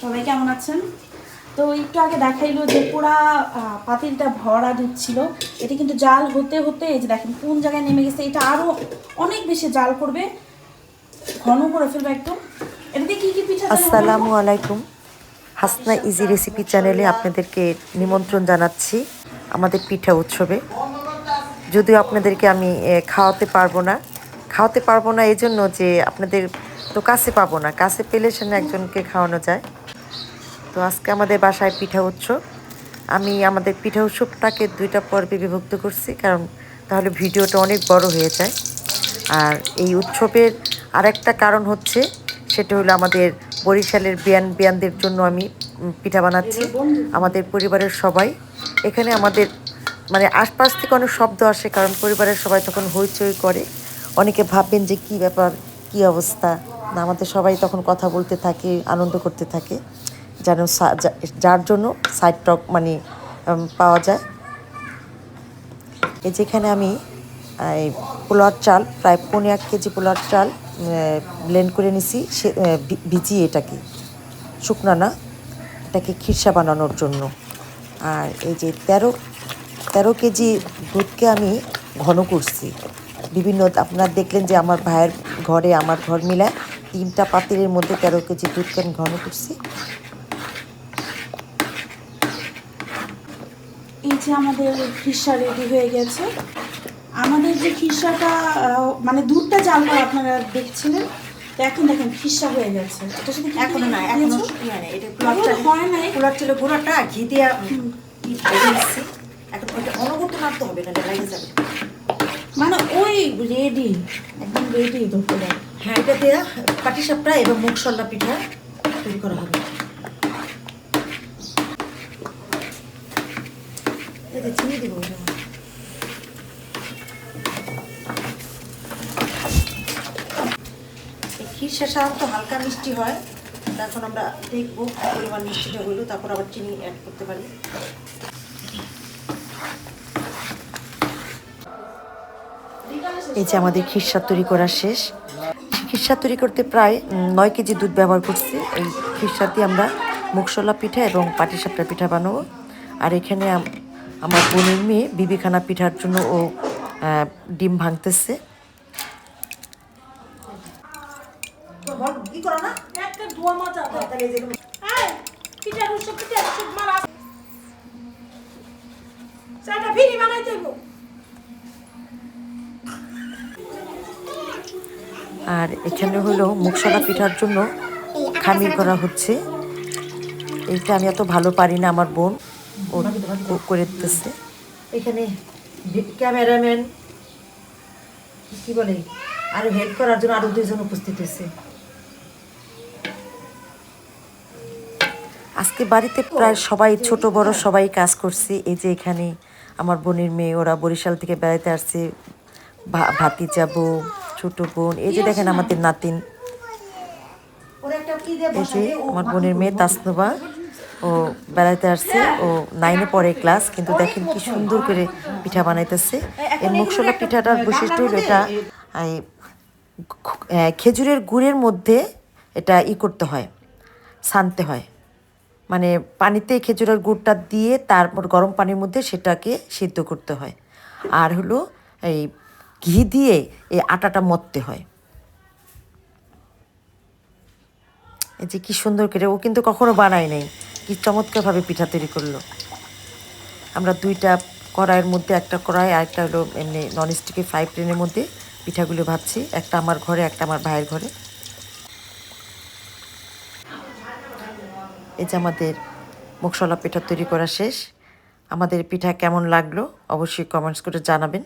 সবাই কেমন আছেন? তো একটু আগে দেখাইলো যে পুরা পাতিলটা ভরা দুধ ছিল। এটা কিন্তু জাল হতে হতে এই যে দেখেন কোন জায়গায় নেমে গেছে, এটা আরও অনেক বেশি জাল করবে। ঘন করে ফেলবে একটু এটাতে কি কি পিঠা আসসালামু আলাইকুম। হাসনা ইজি রেসিপি চ্যানেলে আপনাদেরকে নিমন্ত্রণ জানাচ্ছি আমাদের পিঠা উৎসবে। যদিও আপনাদেরকে আমি খাওয়াতে পারব না। খাওয়াতে পারব না এই জন্য যে আপনাদের তো কাছে পাবো না। কাছে পেলে সেখানে একজনকে খাওয়ানো যায়। তো আজকে আমাদের বাসায় পিঠা উৎসব। আমি আমাদের পিঠা উৎসবটাকে দুইটা পর্বে বিভক্ত করছি, কারণ তাহলে ভিডিওটা অনেক বড় হয়ে যায়। আর এই উৎসবের আরেকটা কারণ হচ্ছে, সেটা হলো আমাদের বরিশালের বিয়ান, বিয়ানদের জন্য আমি পিঠা বানাচ্ছি, আমাদের পরিবারের সবাই। এখানে আমাদের মানে আশপাশ থেকে অনেক শব্দ আসে, কারণ পরিবারের সবাই তখন হইচই করে। অনেকে ভাববেন যে কি ব্যাপার, কি অবস্থা? না আমাদের সবাই তখন কথা বলতে থাকে, আনন্দ করতে থাকে। যেন যার জন্য সাইড টক মানে পাওয়া যায়। এই যেখানে আমি, এই পোলার চাল, প্রায় পনেরো এক কেজি পোলার চাল ব্লেন্ড করে নিছি। সে ভিজিয়ে এটাকে, শুকনা না, এটাকে খিরসা বানানোর জন্য। আর এই যে তেরো তেরো কেজি দুধকে আমি ঘন করছি। বিভিন্ন, আপনারা দেখলেন যে আমার ভাইয়ের ঘরে, আমার ঘর মিলায় তিনটা পাতিলের মধ্যে তেরো কেজি দুধকে আমি ঘন করছি। এই যে আমাদের খিসা রেডি হয়ে গেছে। আমাদের যে খিসাটা মানে দুধটা জাল করা আপনারা দেখছিলেন তো এখন দেখেন খিসা হয়ে গেছে। এখনও না এখনও এটা হয় ছিল গুঁড়াটা ঘি দিয়ে এখন অনবরত হবে না লেগে যাবে। মানে ওই রেডি একদম রেডি ধরতে হ্যাঁ এটা দিয়ে পাটি সাপটা এবং মুগসল্লা পিঠা তৈরি করা হবে। এতে চিনি দিব ক্ষীর সাধারণত হালকা মিষ্টি হয় এখন আমরা দেখব কি পরিমাণ মিষ্টিটা হইল তারপর আবার চিনি অ্যাড করতে পারি। এই যে আমাদের খিরসা তৈরি করা শেষ। খিরসা তৈরি করতে প্রায় নয় কেজি দুধ ব্যবহার করছি। এই খিরসা দিয়ে আমরা মুগশলা পিঠা এবং পাটিসাপটা পিঠা বানাবো। আর এখানে আমার বোনের মেয়ে বিবিখানা পিঠার জন্য ও ডিম ভাঙতেছে। আর এখানে হলো মুগশলা পিঠার জন্য খামির করা হচ্ছে। এইটা আমি এত ভালো পারি না আমার বোন। করে দিতেছে এখানে ক্যামেরাম্যান কি বলে আরও হেল্প করার জন্য আরও দুইজন উপস্থিত হয়েছে। আজকে বাড়িতে প্রায় সবাই ছোট বড় সবাই কাজ করছে। এই যে এখানে আমার বোনের মেয়ে ওরা বরিশাল থেকে বেড়াতে আসছে। ভাতি যাব ছোট বোন এই যে দেখেন আমাদের নাতিন। এই যে আমার বোনের মেয়ে তাসনুবা ও বেড়াতে আসছে। ও নাইনে পড়ে ক্লাস কিন্তু দেখেন কি সুন্দর করে পিঠা বানাইতেছে। এই মুখশোলা পিঠাটার বৈশিষ্ট্য এটা খেজুরের গুড়ের মধ্যে এটা ই করতে হয়, ছানতে হয়। মানে পানিতে খেজুরের গুড়টা দিয়ে তারপর গরম পানির মধ্যে সেটাকে সিদ্ধ করতে হয়। আর হলো এই ঘি দিয়ে এই আটাটা মথতে হয়। এই যে কি সুন্দর করে, ও কিন্তু কখনো বানায় নাই। কি চমৎকারভাবে পিঠা তৈরি করল। আমরা দুইটা কড়াইয়ের মধ্যে, একটা কড়াই আর একটা হলো এমনি ননস্টিকের ফ্রাই প্যানের মধ্যে পিঠাগুলো ভাবছি একটা আমার ঘরে, একটা আমার ভাইয়ের ঘরে। এই যে আমাদের মুখশলা পিঠা তৈরি করা শেষ। আমাদের পিঠা কেমন লাগল অবশ্যই কমেন্টস করে জানাবেন।